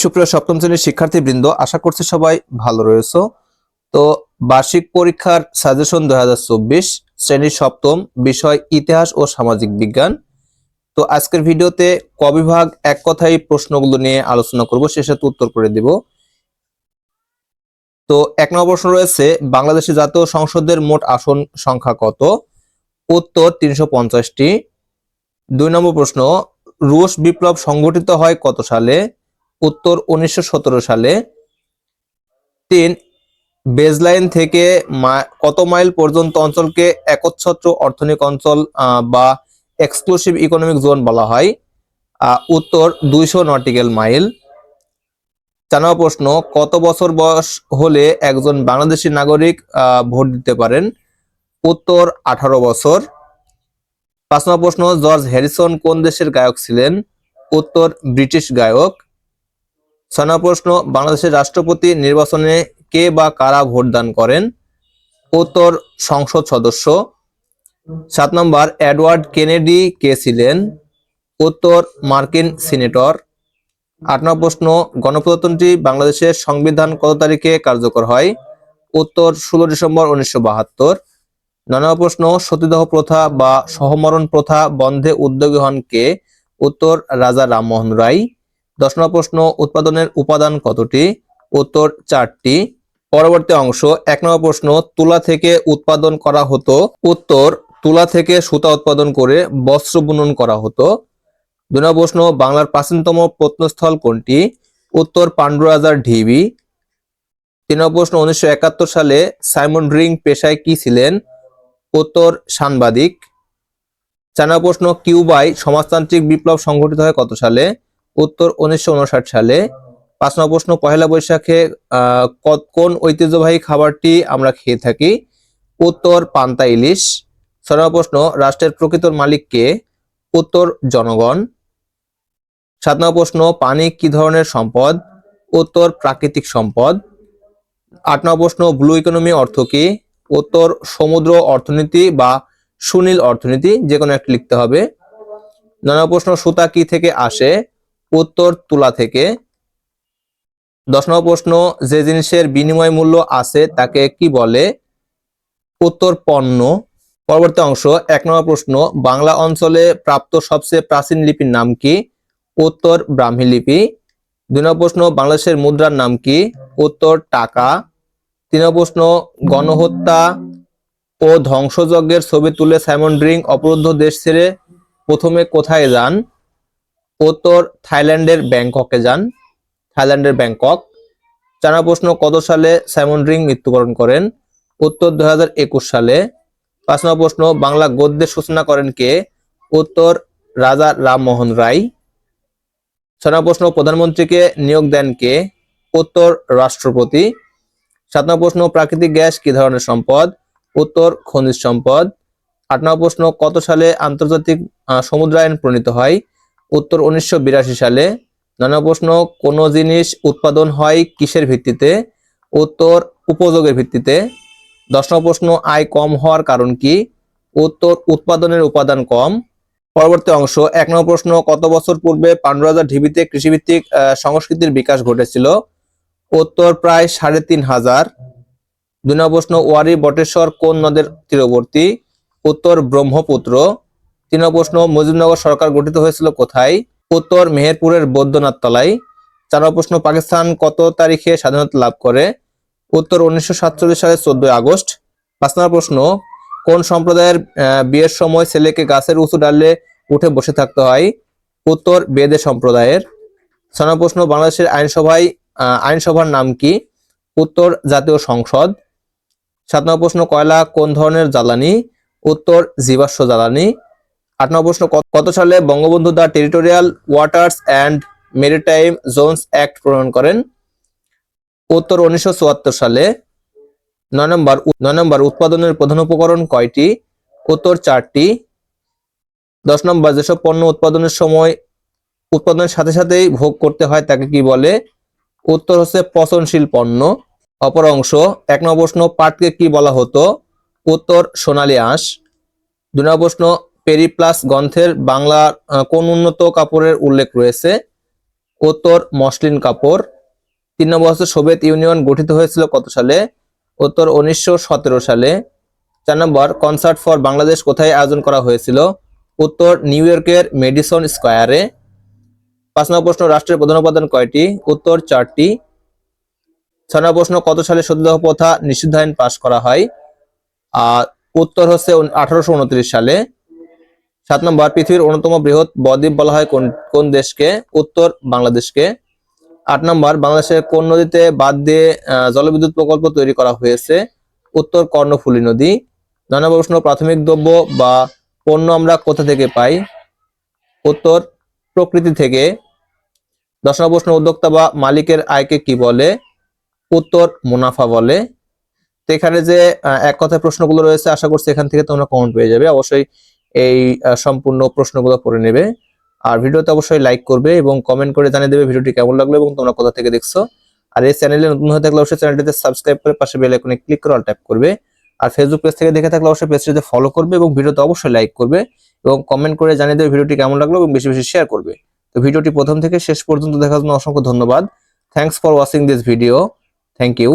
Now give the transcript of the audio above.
সুপ্রিয় সপ্তম শ্রেণির শিক্ষার্থীবৃন্দ, আশা করছি সবাই ভালো রয়েছে। তো বার্ষিক পরীক্ষার সাজেশন দুই শ্রেণির সপ্তম, বিষয় ইতিহাস ও সামাজিক বিজ্ঞান। তো আজকের ভিডিওতে ক বিভাগ এক কথায় প্রশ্নগুলো নিয়ে আলোচনা করব সাথে উত্তর করে দিব। তো এক নম্বর প্রশ্ন রয়েছে বাংলাদেশের জাতীয় সংসদের মোট আসন সংখ্যা কত? উত্তর তিনশো পঞ্চাশটি। দুই নম্বর প্রশ্ন, রুশ বিপ্লব সংগঠিত হয় কত সালে? উত্তর উনিশশো সতেরো সালে। তিন, বেজলাইন থেকে কত মাইল পর্যন্ত অঞ্চলকে একচ্ছত্র অর্থনৈতিক অঞ্চল বা এক্সক্লুসিভ ইকোনমিক জোন বলা হয়? উত্তর দুইশো নটিক্যাল মাইল নম্বর প্রশ্ন, কত বছর বয়স হলে একজন বাংলাদেশী নাগরিক ভোট দিতে পারেন? উত্তর, আঠারো বছর। পাঁচ নম্বর প্রশ্ন, জর্জ হ্যারিসন কোন দেশের গায়ক ছিলেন? উত্তর, ব্রিটিশ গায়ক। ছয় প্রশ্ন, বাংলাদেশের রাষ্ট্রপতি নির্বাচনে কে বা কারা ভোট দান করেন? উত্তর, সংসদ সদস্য। সাত নম্বর, এডওয়ার্ড কেনেডি কে ছিলেন? উত্তর, মার্কিন সিনেটর। আট নম্বর প্রশ্ন, গণপ্রজাতন্ত্রী বাংলাদেশের সংবিধান কত তারিখে কার্যকর হয়? উত্তর, ষোলো ডিসেম্বর উনিশশো বাহাত্তর। নম্বর প্রশ্ন, সতীদাহ প্রথা বা সহমরণ প্রথা বন্ধে উদ্যোগী হন কে? উত্তর, রাজা রামমোহন রায়। দশ নম্বর প্রশ্ন, উৎপাদনের উপাদান কতটি? উত্তর চারটি। পরবর্তী অংশ, এক নম্বর প্রশ্ন, তুলা থেকে উৎপাদন করা হতো। উত্তর, তুলা থেকে সুতা উৎপাদন করে বস্ত্র বুনন করা হতো। দুই নম্বর প্রশ্ন, বাংলার প্রাচীনতম প্রত্নস্থল কোনটি? উত্তর পান্ডুরাজার ঢিবি। তিন নম্বর প্রশ্ন, উনিশশো একাত্তর সালে সাইমন রিং পেশায় কি ছিলেন? উত্তর, সাংবাদিক। চার নম্বর প্রশ্ন, কিউবায় সমাজতান্ত্রিক বিপ্লব সংঘটিত হয় কত সালে? উত্তর উনিশশো উনষাট সালে পাঁচ নম্বর প্রশ্ন, পহেলা বৈশাখে কোন ঐতিহ্যবাহী খাবারটি আমরা খেয়ে থাকি? উত্তর পান্তা ইলিশ। ছয় নম্বর প্রশ্ন, রাষ্ট্রের প্রকৃত মালিক কে? উত্তর জনগণ। সাত নম্বর প্রশ্ন, পানি কি ধরনের সম্পদ? উত্তর প্রাকৃতিক সম্পদ। আট নম্বর প্রশ্ন, ব্লু ইকোনমি অর্থ কি? উত্তর, সমুদ্র অর্থনীতি বা সুনীল অর্থনীতি যে কোনো একটা লিখতে হবে। নম্বর প্রশ্ন, সুতা কি থেকে আসে? উত্তর তুলা থেকে। দশ নম্বর প্রশ্ন, যে জিনিসের বিনিময় মূল্য আছে তাকে কি বলে? উত্তর পণ্য। পরবর্তী অংশ, এক নম্বর প্রশ্ন, বাংলা অঞ্চলে প্রাপ্ত সবচেয়ে প্রাচীন লিপির নাম কি? উত্তর ব্রাহ্মী লিপি। দুই নম্বর প্রশ্ন, বাংলাদেশের মুদ্রার নাম কি? উত্তর টাকা। তিন নম্বর প্রশ্ন, গণহত্যা ও ধ্বংসযজ্ঞের ছবি তুলে সাইমন ড্রিং অবরুদ্ধ দেশ ছেড়ে প্রথমে কোথায় যান? উত্তর থাইল্যান্ডের ব্যাংককে যান। থাইল্যান্ডের ব্যাংকক। নম্বর প্রশ্ন, কত সালে সাইমন ড্রিং মৃত্যুবরণ করেন? উত্তর দু হাজার একুশ সালে। পাঁচ নম্বর প্রশ্ন, বাংলা গদ্যের সূচনা করেন কে? উত্তর, রাজা রামমোহন রায়। ছয় নম্বর প্রশ্ন, প্রধানমন্ত্রীকে নিয়োগ দেন কে? উত্তর, রাষ্ট্রপতি। সাত নম্বর প্রশ্ন, প্রাকৃতিক গ্যাস কি ধরনের সম্পদ? উত্তর, খনিজ সম্পদ। আট নম্বর প্রশ্ন, কত সালে আন্তর্জাতিক সমুদ্রায়ন প্রণীত হয়? উত্তর উনিশশো বিরাশি সালে নানা প্রশ্ন কোন জিনিস উৎপাদন হয় কিসের ভিত্তিতে? উত্তর উপযোগের ভিত্তিতে। দশ প্রশ্ন, আয় কম হওয়ার কারণ কি? উত্তর, উৎপাদনের উপাদান কম। পরবর্তী অংশ, এক নম্বর প্রশ্ন, কত বছর পূর্বে পান্ডুরাজার ঢিবিতে কৃষিভিত্তিক সংস্কৃতির বিকাশ ঘটেছিল? উত্তর প্রায় সাড়ে তিন হাজার। দুই নম্বর প্রশ্ন, ওয়ারি বটেশ্বর কোন নদের তীরবর্তী? উত্তর ব্রহ্মপুত্র। তিন প্রশ্ন, মুজিবনগর সরকার গঠিত হয়েছিল কোথায়? উত্তর মেহেরপুরের বৈদ্যনাথ তলায়। চার প্রশ্ন, পাকিস্তান কত তারিখে স্বাধীনতা লাভ করে? উত্তর উনিশশো সাতচল্লিশ সালের চোদ্দই আগস্ট। পাঁচ নম্বর প্রশ্ন, কোন সম্প্রদায়ের বিয়ের সময় ছেলেকে গাছের উঁচু ডালে উঠে বসে থাকতে হয়? উত্তর, বেদে সম্প্রদায়ের। ছয় প্রশ্ন, বাংলাদেশের আইনসভায় আইনসভার নাম কি? উত্তর, জাতীয় সংসদ। সাত নম্বর প্রশ্ন, কয়লা কোন ধরনের জ্বালানি? উত্তর, জীবাশ্ম জ্বালানি। আট নম্বর প্রশ্ন কত- সালে Bangabandhu the territorial waters and maritime zones act প্রণয়ন করেন? উত্তর উনিশশো চুয়াত্তর সালে। নয় নম্বর নয় নম্বর, উৎপাদনের প্রধান উপকরণ কয়টি? উত্তর চারটি। দশ নম্বর, যেসব পণ্য উৎপাদনের সময় উৎপাদনের সাথে সাথেই ভোগ করতে হয় তাকে কি বলে? উত্তর হচ্ছে পচনশীল পণ্য। অপর অংশ, এক নম্বর প্রশ্ন, পাটকে কি বলা হতো? উত্তর সোনালী আঁশ। দুই নম্বর প্রশ্ন পেরিপ্লাস গ্রন্থের বাংলার কোন উন্নত কাপড়ের উল্লেখ রয়েছে? উত্তর মসলিন কাপড়। তিন নম্বর সোভিয়েত ইউনিয়ন গঠিত হয়েছিল কত সালে? উত্তর উনিশশো সতেরো সালে। চার নম্বর, কনসার্ট ফর বাংলাদেশ কোথায় আয়োজন করা হয়েছিল? উত্তর নিউ ইয়র্কের মেডিসন স্কয়ারে। পাঁচ নম্বর প্রশ্ন, রাষ্ট্রের প্রধান উপাদান কয়টি? উত্তর চারটি। ছয় নম্বর প্রশ্ন, কত সালে সতীদাহ প্রথা নিষিদ্ধ আইন পাশ করা হয়? আর উত্তর হচ্ছে আঠারোশো উনত্রিশ সালে। সাত নম্বর, পৃথিবীর অন্যতম বৃহৎ বদ্বীপ বলা হয় কোন কোন দেশকে? উত্তর বাংলাদেশকে। আট নম্বর, বাংলাদেশের কোন নদীতে বাদ দিয়ে জলবিদ্যুৎ প্রকল্প তৈরি করা হয়েছে? উত্তর কর্ণফুলী নদী। নয় নম্বর প্রশ্ন, প্রাথমিক দ্রব্য বা পণ্য আমরা কোথা থেকে পাই? উত্তর, প্রকৃতি থেকে। দশ নম্বর প্রশ্ন, উদ্যোক্তা বা মালিকের আয়কে কি বলে? উত্তর, মুনাফা বলে। এখানে যে এক কথায় প্রশ্নগুলো রয়েছে, আশা করছি এখান থেকে তোমরা কমেন্ট পেয়ে যাবে। অবশ্যই এই সম্পূর্ণ প্রশ্নগুলো পড়ে নেবে। আর ভিডিওতে অবশ্যই লাইক করবে এবং কমেন্ট করে জানিয়ে দেবে ভিডিওটি কেমন লাগল এবং তোমরা কোথা থেকে দেখছ। আর এই চ্যানেলে নতুন হয়ে থাকলে অবশ্যই চ্যানেলটিতে সাবস্ক্রাইব করে পাশে বেল আইকনে ক্লিক করে অল ট্যাপ করবে। আর ফেসবুক পেজ থেকে দেখে থাকলে অবশ্যই পেজটিতে ফলো করবে এবং ভিডিওতে অবশ্যই লাইক করবে এবং কমেন্ট করে জানিয়ে দেবে ভিডিওটি কেমন লাগল এবং বেশি বেশি শেয়ার করবে। তো ভিডিওটি প্রথম থেকে শেষ পর্যন্ত দেখার জন্য অসংখ্য ধন্যবাদ। Thanks for watching this video thank you